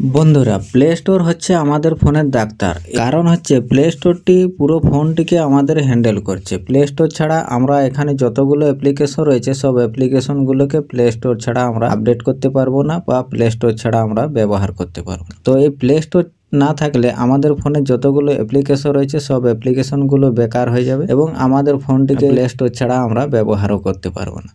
বন্ধুরা play store হচ্ছে আমাদের ফোনের ডাক্তার। কারণ হচ্ছে প্লে স্টোরটি পুরো ফোনটিকে আমাদের হ্যান্ডেল করছে। প্লে স্টোর ছাড়া আমরা এখানে যতগুলো অ্যাপ্লিকেশন রয়েছে সব অ্যাপ্লিকেশনগুলোকে প্লে স্টোর ছাড়া আমরা আপডেট করতে পারব না বা প্লে স্টোর ছাড়া আমরা ব্যবহার করতে পারব তো এই প্লে স্টোর না থাকলে আমাদের ফোনে যতগুলো অ্যাপ্লিকেশন রয়েছে সব অ্যাপ্লিকেশনগুলো বেকার হয়ে যাবে এবং আমাদের ফোনটিকে প্লে স্টোর ছাড়া আমরা ব্যবহারও করতে পারব না।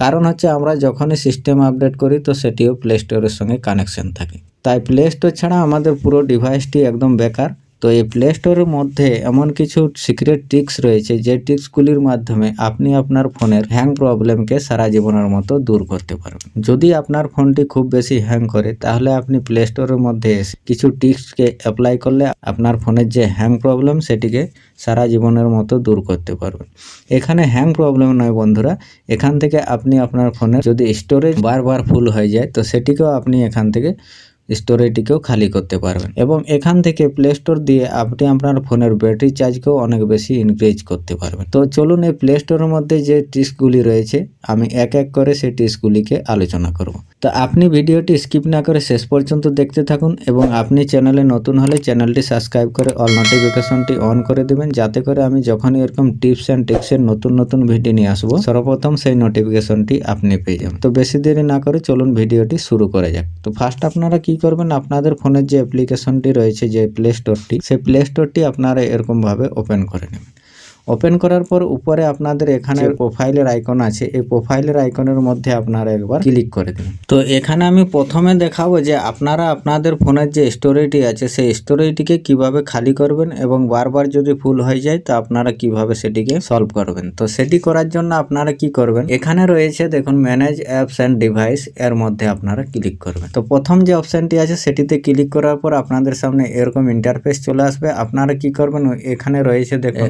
কারণ হচ্ছে আমরা যখনই সিস্টেম আপডেট করি তো সেটিও প্লে স্টোরের সঙ্গে কানেকশন থাকে। তাই প্লে স্টোর ছাড়া আমাদের পুরো ডিভাইসটি একদম বেকার। তো এই প্লে স্টোরের মধ্যে এমন কিছু সিক্রেট ট্রিক্স রয়েছে যে ট্রিক্সগুলির মাধ্যমে আপনি আপনার ফোনের হ্যাং প্রবলেমকে সারা জীবনের মতো দূর করতে পারবেন। যদি আপনার ফোনটি খুব বেশি হ্যাং করে, তাহলে আপনি প্লে স্টোরের মধ্যে এসে কিছু ট্রিক্সকে অ্যাপ্লাই করলে আপনার ফোনের যে হ্যাং প্রবলেম সেটিকে সারা জীবনের মতো দূর করতে পারবেন। এখানে হ্যাং প্রবলেম নয় বন্ধুরা, এখান থেকে আপনি আপনার ফোনের যদি স্টোরেজ বারবার ফুল হয়ে যায়, তো সেটিকেও আপনি এখান থেকে স্টোরেজটিকেও খালি করতে পারবেন। এবং এখান থেকে প্লে স্টোর দিয়ে আপনি আপনার ফোনের ব্যাটারি চার্জকেও অনেক বেশি ইনক্রিজ করতে পারবেন। তো চলুন এই প্লে স্টোরের মধ্যে যে টিপসগুলি রয়েছে, আমি এক এক করে সেই টিপসগুলিকে আলোচনা করব। তো আপনি ভিডিওটি স্কিপ না করে শেষ পর্যন্ত দেখতে থাকুন এবং আপনি চ্যানেলে নতুন হলে চ্যানেলটি সাবস্ক্রাইব করে অল নোটিফিকেশনটি অন করে দেবেন, যাতে করে আমি যখনই এরকম টিপস অ্যান্ড টিপসের নতুন নতুন ভিডিও নিয়ে আসব, সর্বপ্রথম সেই নোটিফিকেশনটি আপনি পেয়ে যাবেন। তো বেশি দেরি না করে চলুন ভিডিওটি শুরু করে যাক। তো ফার্স্ট আপনারা কি করবেন আপনাদের ফোনের যে অ্যাপ্লিকেশনটি রয়েছে, যে প্লে স্টোরটি সেই প্লে স্টোরটি আপনারা এরকমভাবে ওপেন করে নেবেন। ওপেন করার পর উপরে আপনাদের এখানে প্রোফাইলের আইকন আছে। এই প্রোফাইলের আইকনের মধ্যে আপনারা একবার ক্লিক করে দিন। তো এখানে আমি প্রথমে দেখাবো যে আপনারা আপনাদের ফোনের যে স্টোরেজটি আছে সেই স্টোরেজটিকে কীভাবে খালি করবেন এবং বারবার যদি ফুল হয়ে যায় তো আপনারা কীভাবে সেটিকে সলভ করবেন? তো সেটি করার জন্য আপনারা কি করবেন? এখানে রয়েছে দেখুন ম্যানেজ অ্যাপস অ্যান্ড ডিভাইস এর মধ্যে আপনারা ক্লিক করবেন। তো প্রথম যে অপশনটি আছে সেটিতে ক্লিক করার পর আপনাদের সামনে এরকম ইন্টারফেস চলে আসবে। আপনারা কি করবেন? এখানে রয়েছে দেখুন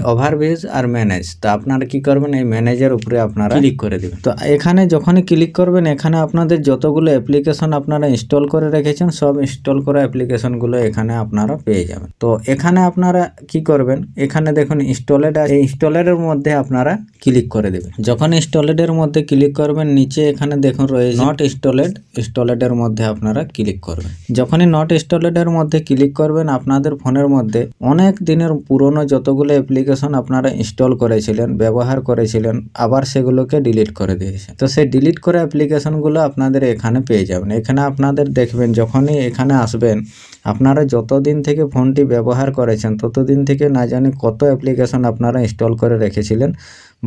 ওভারভিউজ আর ম্যানেজ তো আপনারা কি করবেন? এই ম্যানেজের উপরে আপনারা ক্লিক করে দেবেন। তো এখানে যখনই ক্লিক করবেন এখানে আপনাদের যতগুলো অ্যাপ্লিকেশন আপনারা ইনস্টল করে রেখেছেন সব ইনস্টল করা অ্যাপ্লিকেশনগুলো এখানে আপনারা পেয়ে যাবেন। তো এখানে আপনারা কি করবেন? এখানে দেখুন ইনস্টলেড আছে। ইনস্টলেডের মধ্যে আপনারা ক্লিক করে দেবেন। যখন ইনস্টলেডের মধ্যে ক্লিক করবেন নিচে এখানে দেখুন রয়েছে নট ইনস্টলেড ইনস্টলেডের মধ্যে আপনারা ক্লিক করবেন। যখনই নট ইনস্টলেডের মধ্যে ক্লিক করবেন আপনাদের ফোনের মধ্যে অনেক দিনের পুরনো যতগুলো অ্যাপ্লিকেশন আপনারা ইনস্টল করেছিলেন, ব্যবহার করেছিলেন, আবার সেগুলোকে ডিলিট করে দিয়েছেন। তো সেই ডিলিট করা অ্যাপ্লিকেশনগুলো আপনাদের এখানে পেয়ে যাবেন। এখানে আপনাদের দেখবেন যখনই এখানে আসবেন আপনারা যতদিন থেকে ফোনটি ব্যবহার করেছেন, ততদিন থেকে না জানি কত অ্যাপ্লিকেশন আপনারা ইনস্টল করে রেখেছিলেন,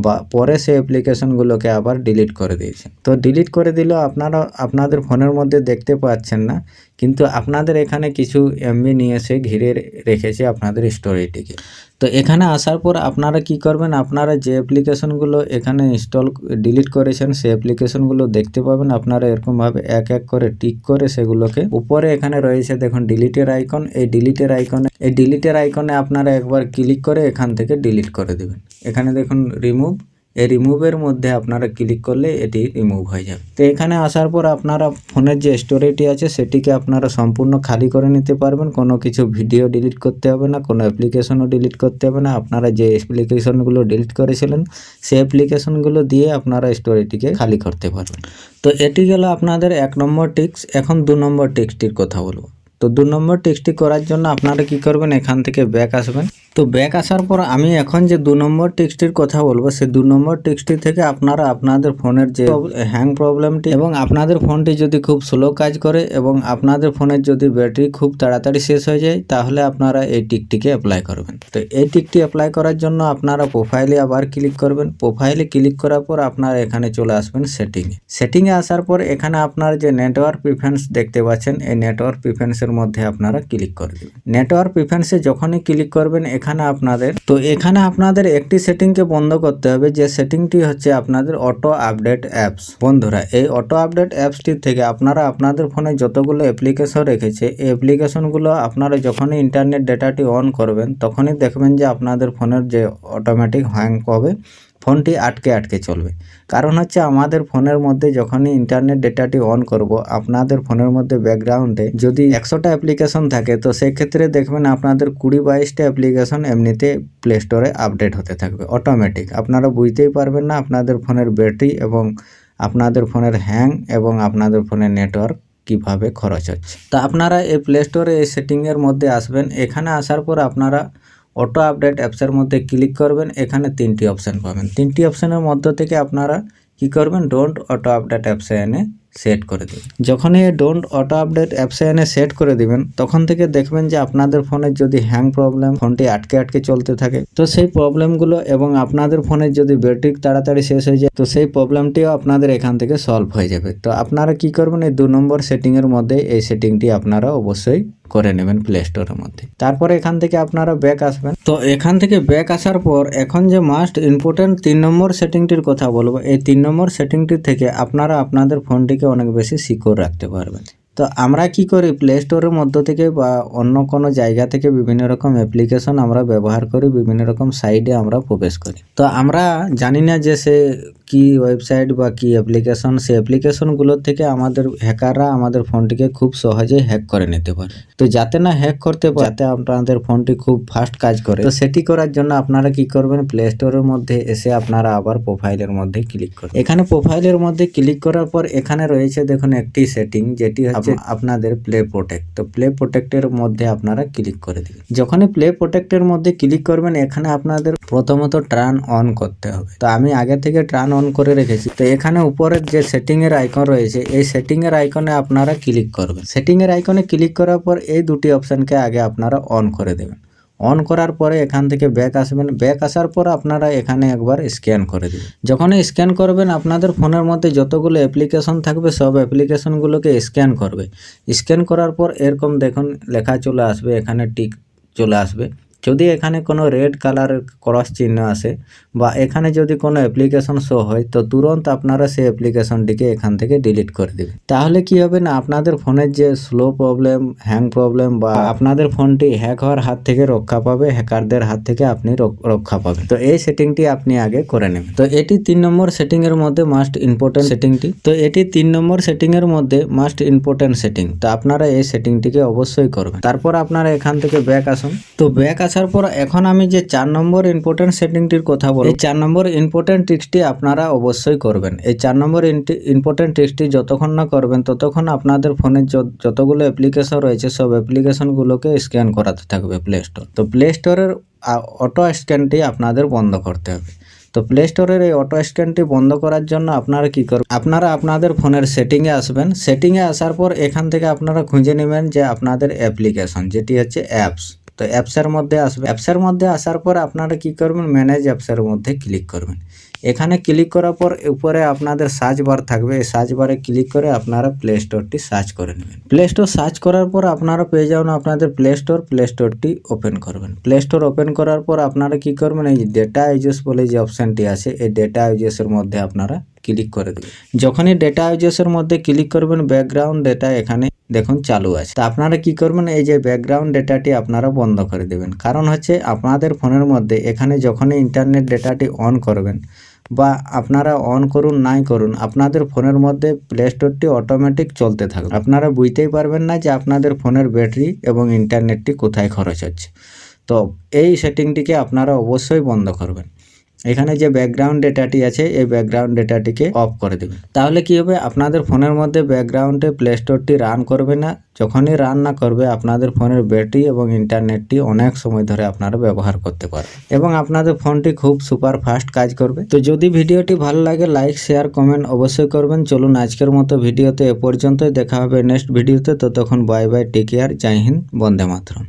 বা পরে সেই অ্যাপ্লিকেশনগুলোকে আবার ডিলিট করে দিয়েছেন। তো ডিলিট করে দিলেও আপনারা, আপনাদের ফোনের মধ্যে দেখতে পাচ্ছেন না, কিন্তু আপনাদের এখানে কিছু এমবি নিয়ে এসে ঘিরে রেখেছে আপনাদের স্টোরেজটিকে তো এখানে আসার পর আপনারা কি করবেন, আপনারা যে অ্যাপ্লিকেশনগুলো এখানে ইনস্টল ডিলিট করেছেন, সেই অ্যাপ্লিকেশনগুলো দেখতে পাবেন, আপনারা এরকমভাবে এক এক করে টিক করে সেগুলোকে উপরে এখানে রয়েছে, দেখুন ডিলিটের আইকন এই ডিলিটের আইকনে এই ডিলিটের আইকনে আপনারা একবার ক্লিক করে এখান থেকে ডিলিট করে দেবেন। এখানে দেখুন রিমুভ এই রিমুভের মধ্যে আপনারা ক্লিক করলে এটি রিমুভ হয়ে যাবে। তো এখানে আসার পর আপনারা ফোনের যে স্টোরেজটি আছে, সেটিকে আপনারা সম্পূর্ণ খালি করে নিতে পারবেন। কোনো কিছু ভিডিও ডিলিট করতে হবে না, কোনো অ্যাপ্লিকেশনও ডিলিট করতে হবে না। আপনারা যে অ্যাপ্লিকেশনগুলো ডিলিট করেছিলেন, সেই অ্যাপ্লিকেশনগুলো দিয়ে আপনারা স্টোরেজটিকে খালি করতে পারবেন। তো এটি গেল আপনাদের এক নম্বর টিক্স এখন দু নম্বর টিক্সটির কথা বলব। তো দু নম্বর টেক্সটি করার জন্য আপনারা কি করবেন? এখান থেকে ব্যাক আসবেন। তো ব্যাক আসার পর আমি এখন যে দু নম্বর টেক্সটির কথা বলব, সে দু নম্বর টেক্সটি থেকে আপনারা আপনাদের ফোনের যে হ্যাং প্রবলেমটি এবং আপনাদের ফোনটি যদি খুব স্লো কাজ করে এবং আপনাদের ফোনের যদি ব্যাটারি খুব তাড়াতাড়ি শেষ হয়ে যায়, তাহলে আপনারা এই টিকটিকে অ্যাপ্লাই করবেন। তো এই টিকটি অ্যাপ্লাই করার জন্য আপনারা প্রোফাইলে আবার ক্লিক করবেন। প্রোফাইলে ক্লিক করার পর আপনারা এখানে চলে আসবেন সেটিংয়ে সেটিংয়ে আসার পর এখানে আপনার যে নেটওয়ার্ক প্রিফারেন্স দেখতে পাচ্ছেন, এই নেটওয়ার্ক প্রিফারেন্সের মধ্যে আপনারা ক্লিক করে দেবেন। নেটওয়ার্ক প্রিফারেন্সে যখনই ক্লিক করবেন, এখানে আপনাদের, তো এখানে আপনাদের একটি সেটিংকে বন্ধ করতে হবে, যে সেটিংটি হচ্ছে আপনাদের অটো আপডেট অ্যাপস বন্ধুরা, এই অটো আপডেট অ্যাপসটির থেকে আপনারা আপনাদের ফোনে যতগুলো অ্যাপ্লিকেশন রেখেছে, এই অ্যাপ্লিকেশনগুলো আপনারা যখনই ইন্টারনেট ডেটাটি অন করবেন, তখনই দেখবেন যে আপনাদের ফোনের যে অটোমেটিক হ্যাং হবে ফোনটি আটকে আটকে চলবে। কারণ হচ্ছে আমাদের ফোনের মধ্যে যখনই ইন্টারনেট ডেটাটি অন করব, আপনাদের ফোনের মধ্যে ব্যাকগ্রাউন্ডে যদি একশোটা অ্যাপ্লিকেশন থাকে, তো সেক্ষেত্রে দেখবেন আপনাদের কুড়ি বাইশটা অ্যাপ্লিকেশন এমনিতে প্লে স্টোরে আপডেট হতে থাকবে অটোমেটিক আপনারা বুঝতেই পারবেন না আপনাদের ফোনের ব্যাটারি এবং আপনাদের ফোনের হ্যাং এবং আপনাদের ফোনের নেটওয়ার্ক কীভাবে খরচ হচ্ছে। তা আপনারা এই প্লে স্টোরে এই সেটিংয়ের মধ্যে আসবেন, এখানে আসার পর আপনারা অটো আপডেট অ্যাপসের মধ্যে ক্লিক করবেন, এখানে তিনটি অপশান পাবেন। তিনটি অপশানের মধ্য থেকে আপনারা কি করবেন? ডোন্ট অটো আপডেট অ্যাপসে এনে সেট করে দিবেন। যখনই এই ডোন্ট অটো আপডেট অ্যাপসে এনে সেট করে দিবেন, তখন থেকে দেখবেন যে আপনাদের ফোনের যদি হ্যাং প্রবলেম ফোনটি আটকে আটকে চলতে থাকে, তো সেই প্রবলেমগুলো এবং আপনাদের ফোনের যদি ব্যাটারি তাড়াতাড়ি শেষ হয়ে যায়, তো সেই প্রবলেমটিও আপনাদের এখান থেকে সলভ হয়ে যাবে। তো আপনারা কি করবেন? এই দু নম্বর সেটিংয়ের মধ্যে এই সেটিংটি আপনারা অবশ্যই করে নেবেন প্লে স্টোরের মধ্যে। তারপরে এখান থেকে আপনারা ব্যাক আসবেন। তো এখান থেকে ব্যাক আসার পর এখন যে মাস্ট ইম্পর্টেন্ট তিন নম্বর সেটিংটির কথা বলব এই তিন নম্বর সেটিংটি থেকে আপনারা আপনাদের ফোনটিকে অনেক বেশি সিকিউর রাখতে পারবেন। তো আমরা কি করি? প্লে স্টোরের মধ্য থেকে বা অন্য কোনো জায়গা থেকে বিভিন্ন রকম অ্যাপ্লিকেশন আমরা ব্যবহার করি, বিভিন্ন রকম সাইডে আমরা প্রবেশ করি। তো আমরা জানি না যে সে কি ওয়েবসাইট বা কি অ্যাপ্লিকেশন সেই অ্যাপ্লিকেশনগুলোর থেকে আমাদের হ্যাকাররা আমাদের ফোনটিকে খুব সহজেই হ্যাক করে নিতে পারে। তো যাতে না হ্যাক করতে পারে, যাতে আপনাদের ফোনটি খুব ফাস্ট কাজ করে। তো সেটি করার জন্য আপনারা কি করবেন? প্লে স্টোরের মধ্যে এসে আপনারা আবার প্রোফাইলের মধ্যে ক্লিক করবেন এখানে প্রোফাইলের মধ্যে ক্লিক করার পর এখানে রয়েছে দেখুন একটি সেটিং যেটি আপনাদের প্লে প্রোটেক্ট তো প্লে প্রোটেক্টের মধ্যে আপনারা ক্লিক করে দিবেন। যখনই প্লে প্রোটেক্টের মধ্যে ক্লিক করবেন এখানে আপনাদের প্রথমত ট্রান অন করতে হবে। তো আমি আগে থেকে ট্রান অন করে রেখেছি। তো এখানে উপরের যে সেটিং এর আইকন রয়েছে এই সেটিং এর আইকনে আপনারা ক্লিক করবেন। সেটিং এর আইকনে ক্লিক করার পর এই দুটি অপশনকে আগে আপনারা অন করে দেবেন। অন করার পরে এখান থেকে ব্যাক আসবেন। ব্যাক আসার পর আপনারা এখানে একবার স্ক্যান করে দেবেন। যখন স্ক্যান করবেন, আপনাদের ফোনের মধ্যে যতগুলো অ্যাপ্লিকেশন থাকবে, সব অ্যাপ্লিকেশনগুলোকে স্ক্যান করবে। স্ক্যান করার পর এরকম দেখুন, লেখা চলে আসবে, এখানে টিক চলে আসবে। যদি এখানে কোনো রেড কালারের ক্রস চিহ্ন আসে বা এখানে যদি কোনো অ্যাপ্লিকেশন শো হয়, তো তুরন্ত আপনারা সেই অ্যাপ্লিকেশনটিকে এখান থেকে ডিলিট করে দেবেন। তাহলে কি হবে না, আপনাদের ফোনের যে স্লো প্রবলেম হ্যাং প্রবলেম বা আপনাদের ফোনটি হ্যাক হওয়ার হাত থেকে রক্ষা পাবে হ্যাকারদের হাত থেকে আপনি রক- রক্ষা পাবেন। তো এই সেটিংটি আপনি আগে করে নেবেন। তো এটি তিন নম্বর সেটিং এর মধ্যে মাস্ট ইম্পর্টেন্ট সেটিংটি তো এটি তিন নম্বর সেটিং এর মধ্যে মাস্ট ইম্পর্টেন্ট সেটিং তো আপনারা এই সেটিংটিকে অবশ্যই করবেন। তারপর আপনারা এখান থেকে ব্যাক আসুন। তো ব্যাক আসার পর এখন আমি যে চার নম্বর ইম্পর্টেন্ট সেটিংটির কথা বলি চার নম্বর ইম্পর্টেন্ট ট্রিক্সটি আপনারা অবশ্যই করবেন। এই চার নম্বর ইম্পর্টেন্ট ট্রিক্সটি যতক্ষণ না করবেন, ততক্ষণ আপনাদের ফোনের যত- যতগুলো অ্যাপ্লিকেশন রয়েছে, সব অ্যাপ্লিকেশনগুলোকে স্ক্যান করাতে থাকবে প্লে স্টোর তো প্লে স্টোরের অটো স্ক্যানটি আপনাদের বন্ধ করতে হবে। তো প্লে স্টোরের এই অটো স্ক্যানটি বন্ধ করার জন্য আপনারা কি করবেন, আপনারা আপনাদের ফোনের সেটিংয়ে আসবেন। সেটিংয়ে আসার পর এখান থেকে আপনারা খুঁজে নেবেন যে আপনাদের অ্যাপ্লিকেশন যেটি হচ্ছে অ্যাপস তো অ্যাপসের মধ্যে আসবে। অ্যাপসের মধ্যে আসার পর আপনারা কি করবেন? ম্যানেজ অ্যাপসের মধ্যে ক্লিক করবেন। এখানে ক্লিক করার পর উপরে আপনাদের সার্চ বার থাকবে। এই সার্চ বারে ক্লিক করে আপনারা প্লে স্টোরটি সার্চ করে নেবেন। প্লে স্টোর সার্চ করার পর আপনারা পেয়ে যাবেন আপনাদের প্লে স্টোর প্লে স্টোরটি ওপেন করবেন। প্লে স্টোর ওপেন করার পর আপনারা কি করবেন? এই যে ডেটা ইউজেস বলে যে অপশানটি আছে, এই ডেটা ইউজেসের মধ্যে আপনারা ক্লিক করে দেবেন যখনই ডেটা ইউজেসের মধ্যে ক্লিক করবেন ব্যাকগ্রাউন্ড ডেটা এখানে দেখুন চালু আছে। তা আপনারা কি করবেন? এই যে ব্যাকগ্রাউন্ড ডেটাটি আপনারা বন্ধ করে দেবেন। কারণ হচ্ছে আপনাদের ফোনের মধ্যে এখানে যখনই ইন্টারনেট ডেটাটি অন করবেন বা আপনারা অন করুন, নাই করুন, আপনাদের ফোনের মধ্যে প্লে স্টোরটি অটোমেটিক চলতে থাকবে আপনারা বুঝতেই পারবেন না যে আপনাদের ফোনের ব্যাটারি এবং ইন্টারনেটটি কোথায় খরচ হচ্ছে। তো এই সেটিংটিকে আপনারা অবশ্যই বন্ধ করবেন। এখানে যে ব্যাকগ্রাউন্ড ডেটাটি আছে, এই ব্যাকগ্রাউন্ড ডেটাটিকে অফ করে দেবেন। তাহলে কি হবে? আপনাদের ফোনের মধ্যে ব্যাকগ্রাউন্ডে প্লে স্টোরটি রান করবে না। যখনই রান না করবে, আপনাদের ফোনের ব্যাটারি এবং ইন্টারনেটটি অনেক সময় ধরে আপনারা ব্যবহার করতে পারবেন। এবং আপনাদের ফোনটি খুব সুপার ফাস্ট কাজ করবে। তো যদি ভিডিওটি ভালো লাগে লাইক শেয়ার কমেন্ট অবশ্যই করবেন। চলুন আজকের মতো ভিডিওতে এ পর্যন্তই। দেখা হবে নেক্সট ভিডিওতে ততক্ষণ বাই বাই টেক কেয়ার জয় হিন্দ, বন্দে মাতরম।